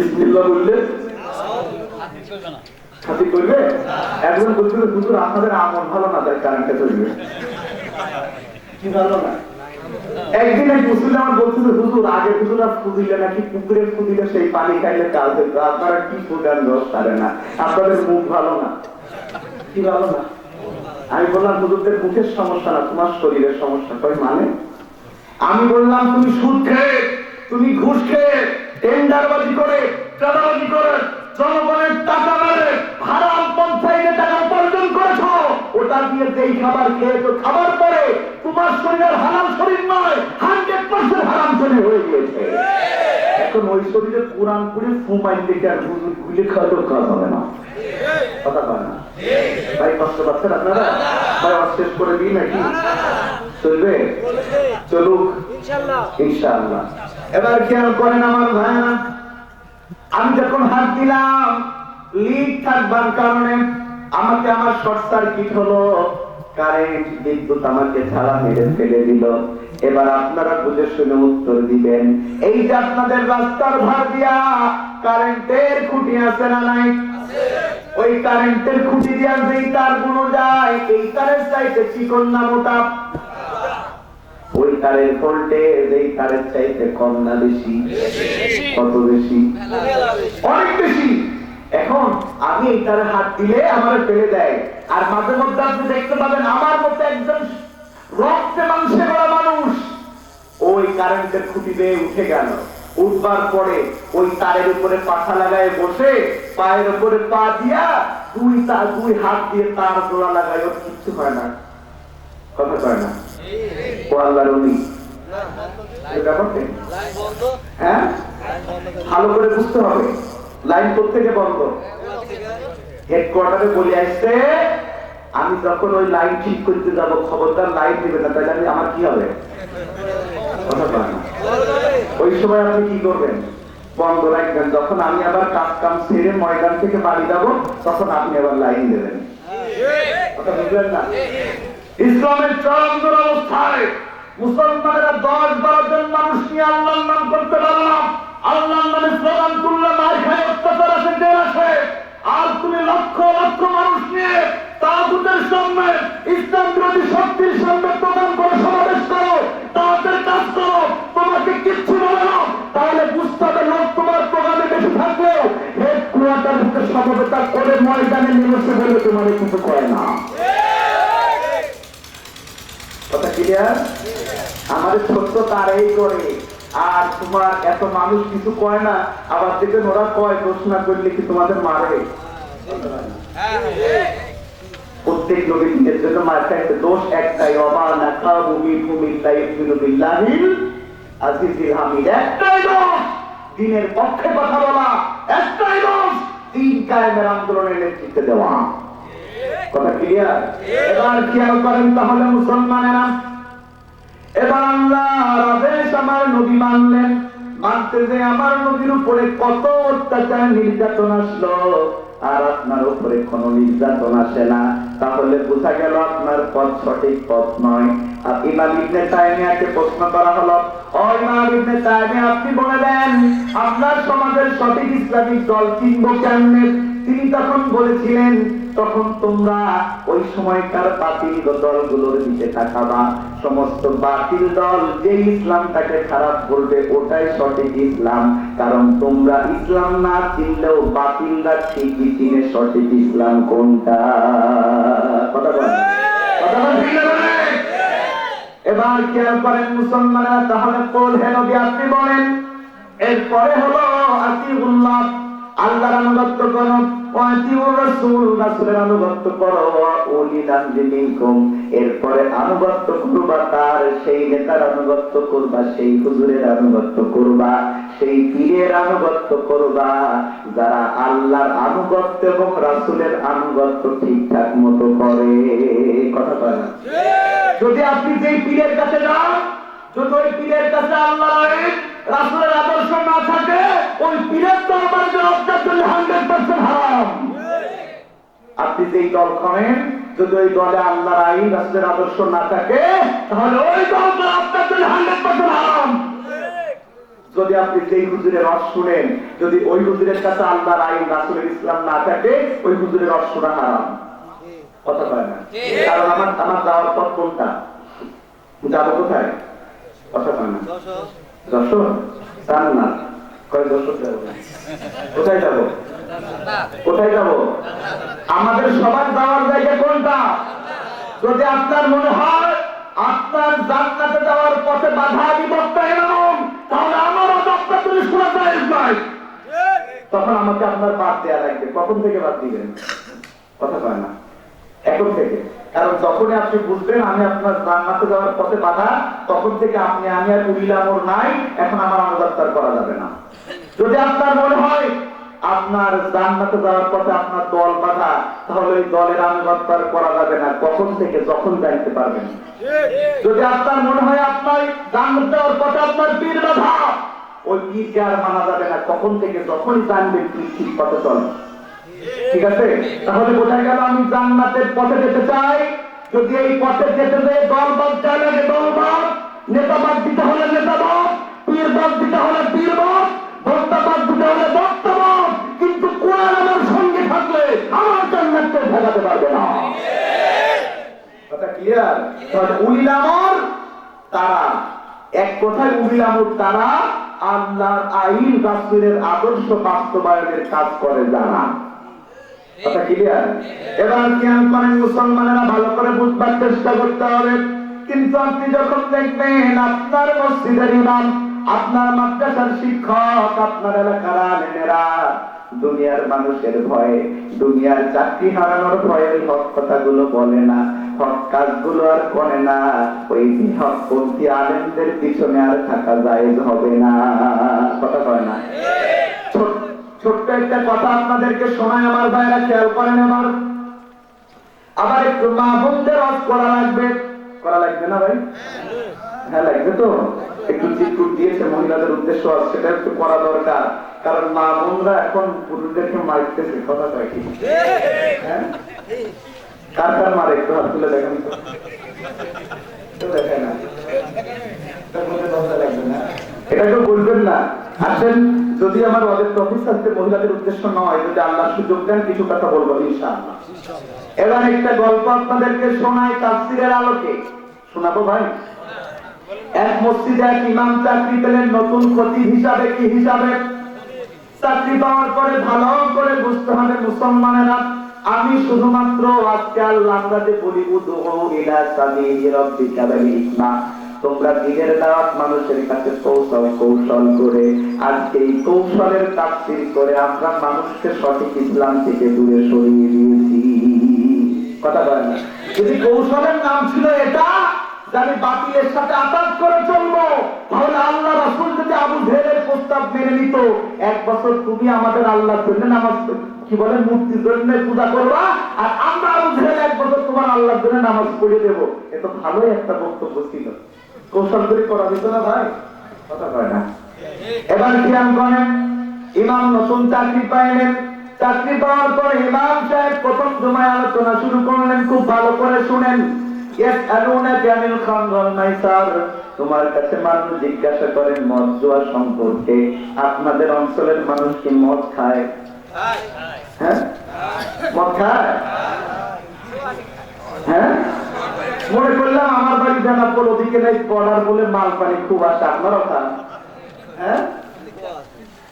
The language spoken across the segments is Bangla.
বিসমিল্লাহ বললে? করবে? একজন বলছিল হুজুর, আপনাদের আমল ভালো না, তাই কারেন্টে চলবে। কি ভালো না? একদিন এক মুসলিম আমার বলছিল হুজুর, আগে ফুদিলে নাকি পুকুরে ফুদিলে সেই পানি খাইলে আপনারা কি ফুটান রস পারে না। আপনাদের মুখ ভালো না। কি ভালো না? আমি বললাম, হুজুরদের মুখের সমস্যা না, তোমার শরীরের সমস্যা। কই মানে? আমি বললাম, তুমি সুদ খেয়ে, তুমি ঘুষ খেয়ে টেন্ডারবাজি করে চাঁদাবাজি করে জনগণের টাকা মেরে হারাম পঞ্চায়েতে টাকা উপার্জন করেছ ওটা দিয়ে যেই খাবার খেয়েছো খাবার পরে তোমার শরীরের হারাম শরীর নয় হান্ড্রেড পার্সেন্ট হারাম শরীর হয়ে গিয়েছে। এখন ওই শরীরে কোরআন করে ফুমাইন থেকে আর খাওয়াতেও কাজ হবে না। কথা কয় না? ভাই কষ্ট পাচ্ছেন আপনারা? ভাই শেষ করে দিই নাকি? চলবে? চলুক। ইনশাআল্লাহ এবার খেয়াল করেন আমার ভাইরা? আমি যখন হাত দিলাম লিক থাকবার কারণে আমাকে আমার শর্ট সার্কিট হলো, কারেন্ট, বিদ্যুৎ আমাকে ছাড়া মেরে ফেলে দিল। এবার আপনারা বুঝে শুনে উত্তর দিবেন, এই যে আপনাদের রাস্তার ধার দিয়া কারেন্টের খুঁটি আছে না নাই? ওই কারেন্টের খুঁটি দিয়া যেই তারগুলো যায়, এই তারের চাইতে চিকন না মোটা? ওই তারের ভোল্টেজ এই তারের চাইতে কম না বেশি, কত বেশি? অনেক বেশি। এখন আমি এই তারে হাত দিলে আমার ফেলে দেয়। আর মাঝে মধ্যে আপনি দেখতে পাবেন আমার মতো একজন রক্তে মাংসে বড় মানুষ। ওই কারেন্টের খুঁটি বেয়ে উঠে গেল। উঠবার পরে ওই তারের উপরে পাখা লাগায় বসে পায়ের উপরে পা দিয়া দুই তার দুই হাত দিয়ে তার জোড়া লাগায় ওর কিচ্ছু হয় না। কথা কয় না? হ্যাঁ? আমি যখন ওই লাইন ঠিক করতে যাব, খবরদার লাইন দেবে না, তাহলে আমি, আমার কি হবে। ওই সময় আপনি কি করবেন? বন্ধ রাখবেন যখন আমি আবার কাজ কাম সেরে ময়দান থেকে বাড়ি যাব, তখন আপনি আবার লাইন দেবেন। ইসলামের চরম অবস্থায় মুসলমানেরা দশ বারো জন মানুষ নিয়ে নাম করতে পারে না আল্লাহর নামে স্লোগান তুললে মার খায় অত্যাচার আসে আর তুমি লক্ষ লক্ষ মানুষ নিয়ে তাগুতের সামনে শক্তির সামনে প্রদান করে সমাবেশ করো, তাদের কাজ করো কিচ্ছু বলে না। তাহলে বুঝতে হবে লোক তোমার প্রোগ্রামে বেশি থাকলেও হেড ময়দানে নিমেষে বলে তোমার কিছু করে না। কথা আমাদের ছোট্ট তারাই করে। আর তোমার এত মানুষ কিছু কয় না, আবার দেখবেন ওরা কয় দোষ করলে কি তোমাদের মারে? প্রত্যেক নবী নিজের জন্য মার খাইতে দোষ একটাই অবা নাকা ভূমি ভূমি তাই বিল্লাহিল আজিজিল হামিদ। একটাই দোষ, দিনের পক্ষে কথা বলা, একটাই দোষ, দিন কায়েমের আন্দোলনের নেতৃত্ব দেওয়া। কথা ক্লিয়ার এবার খেয়াল করেন তাহলে মুসলমানেরা এবার আল্লাহর আদেশ আমার মানলেন। মানতে যে আমার উপরে কত অত্যাচার নির্যাতন আসলো, আর আপনার উপরে নির্যাতন আসে না। তাহলে বোঝা গেল আপনার পথ সঠিক পথ নয়। আর ইমাম ইবনে তাইমিয়াকে প্রশ্ন করা হলো, ও ইমাম ইবনে তাইমিয়া, আপনি বলে দেন, আপনার সমাজের সঠিক ইসলামিক দল কিনব কেমনে? তিনি তখন বলেছিলেন তখন তোমরা ওই সময়কার বাতিল দলগুলোর দিকে তাকাবা। সমস্ত বাতিল দল যে ইসলামটাকে খারাপ বলবে, ওটাই সঠিক ইসলাম। কারণ তোমরা ইসলাম না চিনলেও বাতিলরা ঠিকই চিনে সঠিক ইসলাম কোনটা। কথা? এবার খেয়াল করেন মুসলমানরা, তাহলে কোল হেন আপনি বলেন? এরপরে হলো আতিউল্লাহ আল্লাহর আনুগত্য করো এরপরে সেই সেই করবা সেই করবা। যারা আল্লাহর আনুগত্য এবং রাসূলের আনুগত্য ঠিকঠাক মতো করে, কথা বলে না? যদি আপনি পীরের কাছে যান, যদি ওই পীরের কাছে আল্লাহ রাসুলের আদর্শ না থাকে, ওই পীরের তো আপনি যেই দল করেন যদি ওই দলে আল্লাহর আইন রাসুলের আদর্শ না থাকে তাহলে ওই দল তো আপনার জন্য হান্ড্রেড পার্সেন্ট হারাম। যদি আপনি সেই হুজুরের রস শুনেন যদি ওই হুজুরের কাছে আল্লাহর আইন রাসুলের ইসলাম না থাকে ওই হুজুরের রস শোনা হারাম। কথা কয় না? কারণ আমার আমার যাওয়ার পথ কোনটা? যাব কোথায়? কথা কয় না? যশোর চান না কয় যশোর যাব? কোথায় যাব? কোথায় যাব? আমাদের সবার যাওয়ার জায়গা কোনটা? যদি আপনার মনে হয় আপনার জান্নাতে যাওয়ার পথে বাধা বিভক্ত এরকম, তাহলে আমারও দপ্তর তুমি শোনা নাই। তখন আমাকে আপনার বাদ দেওয়া লাগবে। কখন থেকে বাদ দিবেন? কথা কয় না। এখন থেকে। কারণ যখনই আপনি বুঝবেন আমি আপনার জান্নাতে যাওয়ার পথে বাধা, তখন থেকে আপনি, আমি আর উলিলামর নাই, এখন আমার অনুদাত্তার করা যাবে না। যদি আপনার মনে হয় আপনার জান্নাতে যাওয়ার পথে আপনার দল বাধা, তাহলে ওই দলের আনুগত্যার করা যাবে না। কখন থেকে যখন জানতে পারবেন। যদি আপনার মনে হয় আপনার জান্নাত যাওয়ার পথে আপনার পীর বাধা, ওই পীরকে আর মানা যাবে না কখন থেকে যখনই জানবেন তুই ঠিক পথে চল। ঠিক আছে? তাহলে বোঝা গেল আমি জান্নাতের পথে যেতে চাই। যদি এই পথে যেতে যেয়ে দলবাদ চাই লাগে দলবাদ নেতাবাদ দিতে হলে নেতাবাদ পীরবাদ দিতে হলে পীরবাদ ভক্তাবাদ দিতে হলে জান্নাতকে পারবে না। কথা ক্লিয়ার তারা। এক কথায় তারা আল্লাহর আইন আদর্শ বাস্তবায়নের কাজ করে কথা ক্লিয়ার এবার জ্ঞান করেন মুসলমানেরা, ভালো করে বুঝবার চেষ্টা করতে হবে। কিন্তু আপনি যখন দেখবেন আপনার মসজিদের ইমাম, আপনার মাদ্রাসার শিক্ষক, আপনার এলাকার আলেমেরা দুনিয়ার মানুষের ভয়ে, দুনিয়ার চাকরি হারানোর ভয়ে ওই হক কথাগুলো বলে না। হক আর করে না। ওই আলেমদের পিছনে আর থাকা হবে না। কথা কয় না? ছোট্ট একটা কথা আপনাদেরকে শোনায় আমার ভাইরা, খেয়াল করেন আমার। আবার একটু মা বোনদের অফ করা লাগবে। করা লাগবে না ভাই? হ্যাঁ লাগবে তো? একটু চিটকুট দিয়েছে মহিলাদের উদ্দেশ্য আছে, সেটা একটু করা দরকার। কারণ মা বোনরা এখন পুরুষদেরকে মারতেছে কথা কি? হ্যাঁ? কার কার মারে? একটু হাত তুলে দেখেন তো। বলবেন না। যদি আমার মহিলাদের উদ্দেশ্য নয়, যদি আল্লাহ সুযোগ দেন, কিছু বলব এবার একটা আপনাদেরকে শোনাই তাফসিরের আলোকে। শোনাবো ভাই? এক মসজিদে এক ইমাম চাকরি পেলেন, নতুন খতিব হিসাবে কি হিসাবে? চাকরি পাওয়ার পরে ভালো করে বুঝতে হবে মুসলমানেরা, আমি শুধুমাত্র বলি ইলা তোমরা দিনের দাওয়াত মানুষের কাছে কৌশল কৌশল করে, আজকে এই কৌশলের করে আমরা মানুষকে সঠিক ইসলাম থেকে দূরে সরিয়ে দিয়েছি। কথা বলেন যদি কৌশলের নাম ছিল এটা আমি বাতিলের সাথে আঘাত করে চলবো, তাহলে আল্লাহ রাসূল যদি আবু জেহেলের প্রস্তাব মেনে নিত, এক বছর তুমি আমাদের আল্লাহর জন্য নামাজ কি বলে, মূর্তির জন্য পূজা করবা, আর আমরা আবু জেহেল এক বছর তোমার আল্লাহর জন্য নামাজ পড়ে দেবো। এ তো ভালোই একটা বক্তব্য ছিল। কৌশল করে করা যেত না ভাই? কথা কয় না। এবার খেয়াল করেন, ইমাম নতুন চাকরি পাইলেন। চাকরি পাওয়ার পর ইমাম সাহেব প্রথম জমায় আলোচনা শুরু করলেন, খুব ভালো করে শুনেন। তোমার কাছে মানুষ জিজ্ঞাসা করেন মদ জুয়া সম্পর্কে। আপনাদের অঞ্চলের মানুষ কি মদ খায়? হ্যাঁ? মদ খায়? হ্যাঁ? মনে করলাম আমার বাড়ি ওদিকে নাই, বর্ডার বলে মাল পানি খুব আসে আপনারও হ্যাঁ?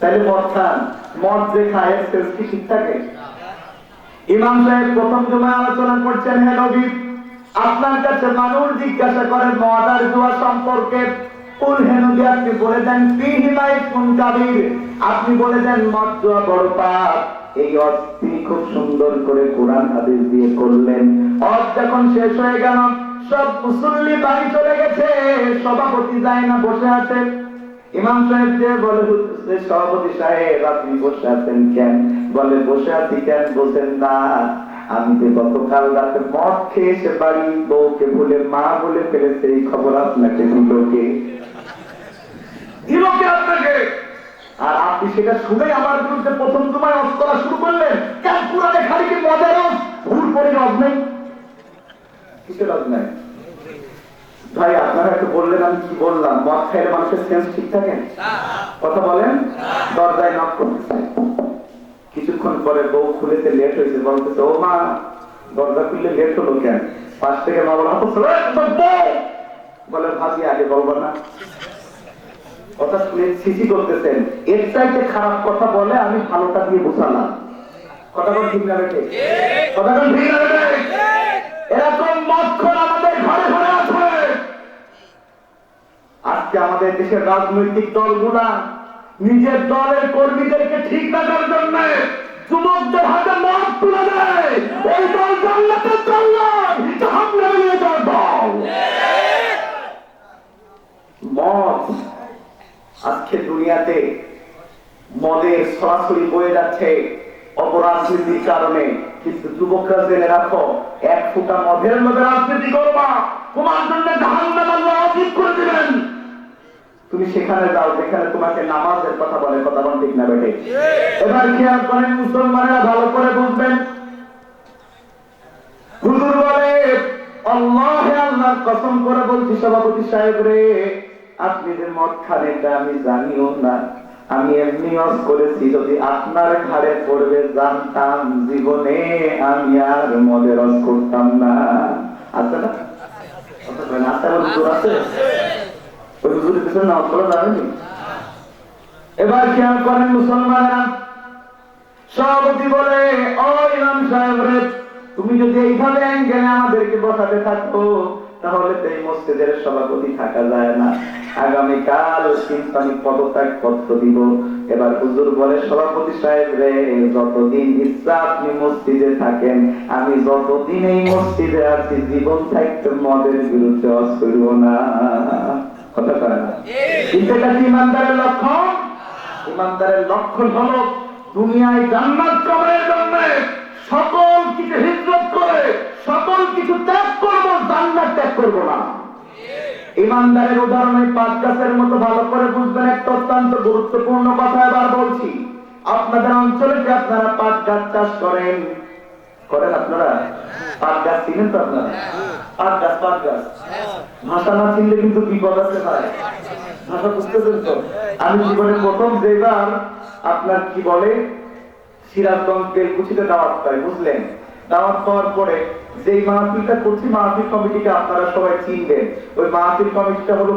তাহলে মদ খান। মদ যে খায় কি ঠিক থাকে। ইমাম সাহেব প্রথম জমায় আলোচনা করছেন হ্যাঁ নবী? আপনার কাছে মানুষ জিজ্ঞাসা করেন মদ আর জুয়া সম্পর্কে আপনি বলে দেন আপনি বলে দেন বড় পাপ। এই খুব সুন্দর করে কোরআন হাদিস দিয়ে করলেন। যখন শেষ হয়ে গেল সব মুসল্লি বাড়ি চলে গেছে সভাপতি যায় না বসে আছে। ইমাম সাহেব যে বলে "হুজুর, সভাপতি সাহেব আপনি বসে আছেন কেন? বলে বসে আছি কেন? বসেন না আমি যে গতকাল রাতে মদ খেয়ে এসে বাড়ি বউকে বলে মা বলে ফেলেছে এই খবর আপনাকে দিল কে? আপনাকে? আর আপনি সেটা শুনে আমার বিরুদ্ধে প্রথম তোমায় অস করা শুরু করলেন। কেন পুরানে খালি কি মজার ভুল পরে রস নেই। কিসের রস নাই? ভাই আপনারা একটু বললেন আমি কি বললাম? মদ খাইলে মানুষের সেন্স ঠিক থাকে? কথা বলেন? দরজায় নক করতেছে কিছুক্ষণ পরে বউ খুলেতে লেট হয়েছে বলতেছে, ও মা, দরজা খুললে লেট হলো কেন? পাশ থেকে মা বলা বলে, ভাবি, আগে বলব না। কথা শুনে সিসি করতেছেন। খারাপ কথা বলে, আমি ভালোটা দিয়ে বোঝালাম। এরকম আজকে আমাদের দেশের রাজনৈতিক দলগুলা নিজের দলের কর্মীদেরকে ঠিক রাখার জন্য যুবকদের হাতে মত তুলে দেয়। আজকে দুনিয়াতে মদের সরাসরি বয়ে যাচ্ছে অপরাজনীতির কারণে। কিন্তু যুবকরা জেনে রাখো, এক ফুটা মদের মধ্যে রাজনীতি করবা। তোমার জন্য করে দিবেন। তুমি সেখানে যাও যেখানে তোমাকে নামাজের কথা বলে কথা বল ঠিক না বেটে এবার খেয়াল করেন মুসলমানেরা ভালো করে বুঝবেন হুজুর বলে আল্লাহে আল্লাহর কসম করে বলছি সভাপতি সাহেব রে আপনি যে মদ খান এটা আমি জানিও না আমি এমনি অস করেছি যদি আপনার ঘাড়ে পড়বে জানতাম জীবনে আমি আর মদের রস করতাম না আছে না হুজুর আছে হুজুরের পিছনে নামাজ পড়া এবার খেয়াল করেন সভাপতি বলে, ও ইমাম সাহেব রে তুমি যদি এইভাবে অ্যাঙ্গেলে আমাদেরকে বসাতে থাকো, তাহলে তো এই মসজিদের সভাপতি থাকা যায় না। আগামীকাল কিন্তু আমি পদত্যাগ পত্র দিব। এবার হুজুর বলে, সভাপতি সাহেব রে যতদিন ইচ্ছা আপনি মসজিদে থাকেন, আমি যতদিন এই মসজিদে আছি, জীবন থাকতে মদের বিরুদ্ধে অস করব না। কথা না। এটা কি ইমানদারের লক্ষণ? ইমানদারের লক্ষণ হলো দুনিয়ায় জান্নাত জন্য সকল কিছু হিজরত করে, সকল কিছু ত্যাগ করব, জান্নাত ত্যাগ করব না। ইমানদারের উদাহরণে পাঁচ গাছের মতো ভালো করে বুঝবেন একটা অত্যন্ত গুরুত্বপূর্ণ কথা এবার বলছি। আপনাদের অঞ্চলে যে আপনারা পাট গাছ চাষ করেন? করেন আপনারা? পাট গাছ চিনেন তো আপনারা? পাট গাছ পাট গাছ। ভাষা না চিনলে কিন্তু বিপদ আছে ভাই। ভাষা বুঝতেছেন তো? আমি জীবনে প্রথম যেবার আপনার কি বলে? সিরাজগঞ্জ বেলকুচিতে দাওয়াত পাই বুঝলেন? দাওয়াত পাওয়ার পরে যেই মাহফিলটা করছি মাহফিল কমিটিকে আপনারা সবাই চিনবেন। ওই মাহফিল কমিটিটা হলো